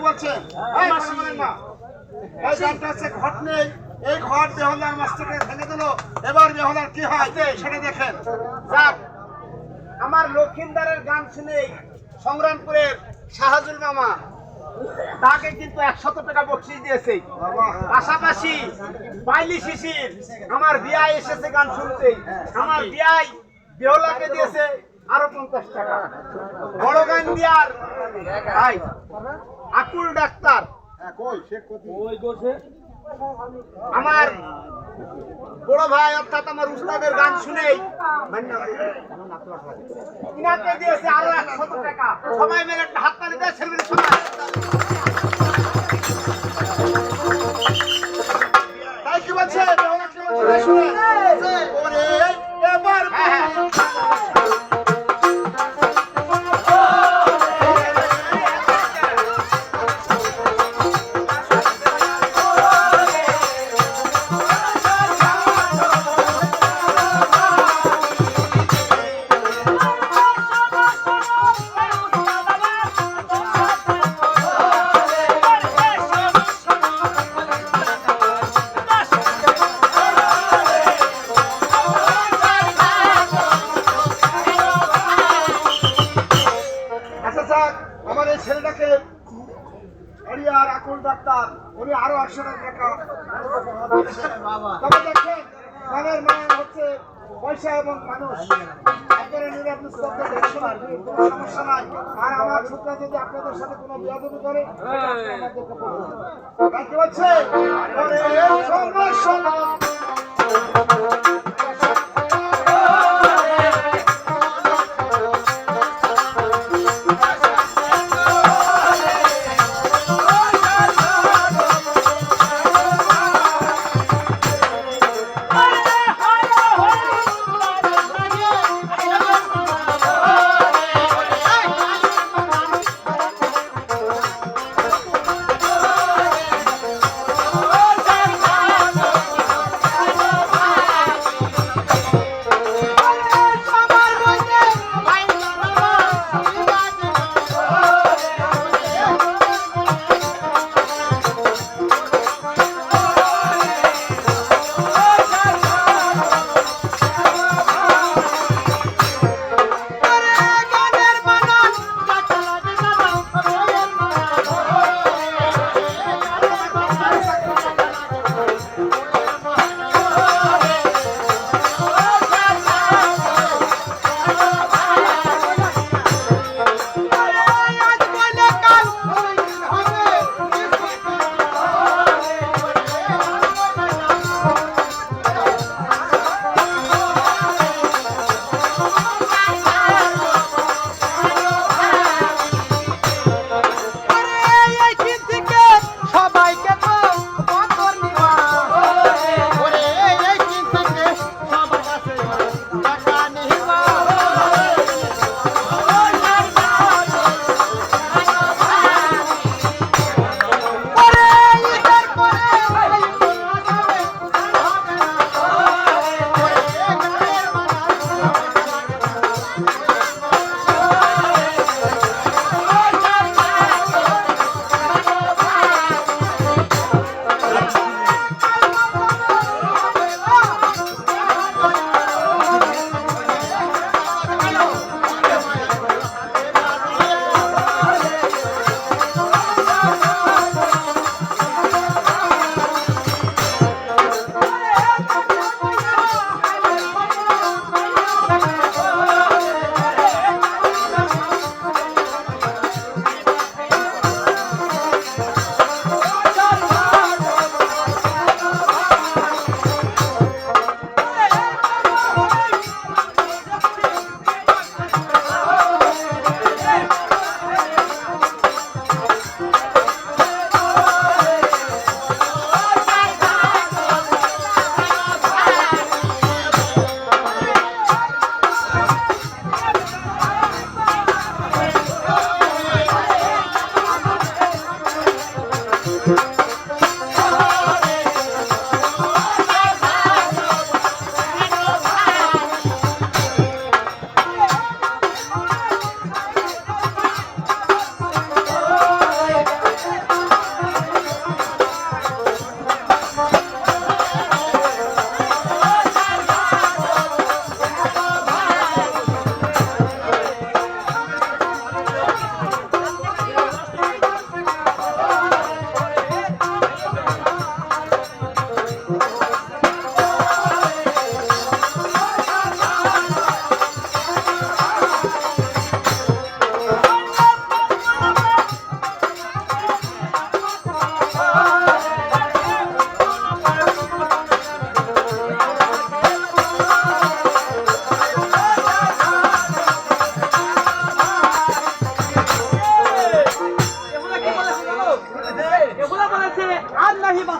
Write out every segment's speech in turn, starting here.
না কি বলছেন? এই কথা বলেন না এই গানটা হচ্ছে ঘট নেই এই ঘর বেহলার মাস্টারকে ভেঙে দিল। এবার বেহলার কি হয়? সেটা দেখেন। যাক আমার লক্ষিন্দারের গান শুনেই সংগ্রামপুরের শাহাজুল মামা তাকে কিন্তু একশত টাকা বকশিস দিয়েছে। পাশাপাশি বাইলি শিশির আমার বিয়াই এসেছে গান শুনতে আমার বিয়াই বেহলাকে দিয়েছে আরও পঞ্চাশ টাকা। বড় গান দিয়ার ভাই। আকুল ডাক্তার। আমার বড় ভাই অর্থাৎ আমার উস্তাদের গান শুনেই। ইনাকে দিয়েছে আরও একশত টাকা। সবাই মিলে একটা হাত তালি দেয় ছেলে সবাই তাই কি বলছে আর আমার ছোটরা যদি আপনাদের সাথে কোনো বিয়াদবি করে আমাদেরকে বলবেন।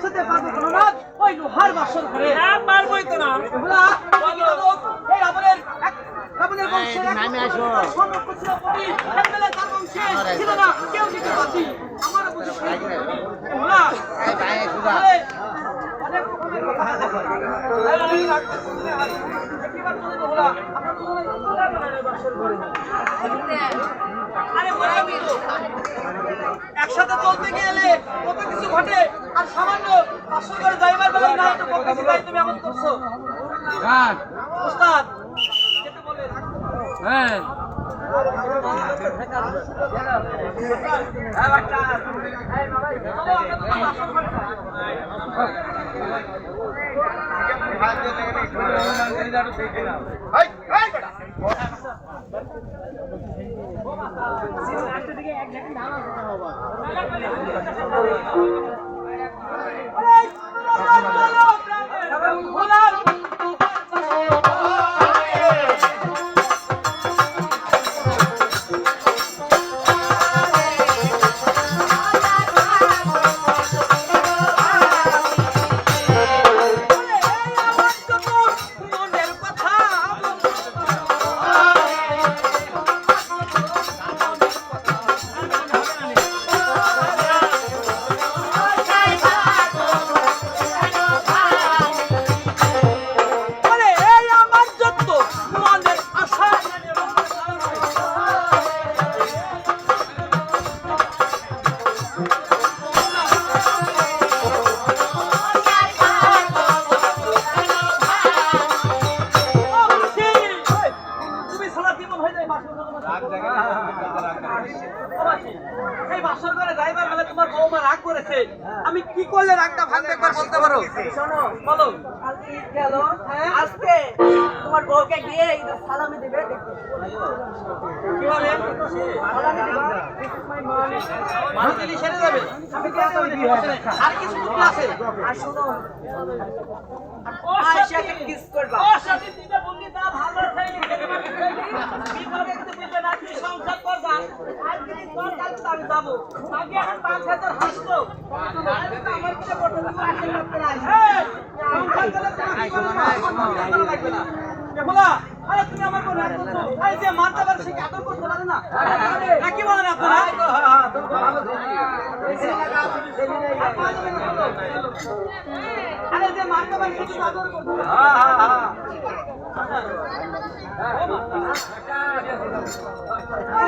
বাঁচাতে পারব প্রহ্লাদ ওই লোহার বাসন করে না পারবোই তো না। আপনার একসাথে চলতে গেলে কত কিছু ঘটে আর সামান্য পাঁচশো করে যাইবার বেলায় না তো বলতেছি তাই তুমি এমন করছ? কাজ ওস্তাদ যেতে বলে হ্যাঁ। চলো, Thank you. বৌমা রাগ করেছে। আমি কি করলে রাগটা ভাঙবে একবার বলতে পারো? শোনো বলো। আজকে গেল হ্যাঁ? আজকে তোমার বউকে গিয়ে সালামি দিবে আর কিছু আছে? আর শোনো। আয়শাকে কিস করবা। ওর সাথে বললি? তা ভালো থাকলি বিপদে একটু দিতে না? তুই সংসার কর যা আজকে তোর কাছে আমি যাব। আগে এখন পাঁচ হাজার তো আমার করতে তুমি আশীর্বাদ করে আসবে সংসার করলে তোমার কি করবে না? সংসার করা লাগবে না আরে তুমি আমার কোন হাত করছ? এই যে মানতে পারে সে কি আদর করতে পারে না? না বলেন আপনারা? আরে যে মানতে পারে সে কিন্তু আদর করতে পারে এই, আমার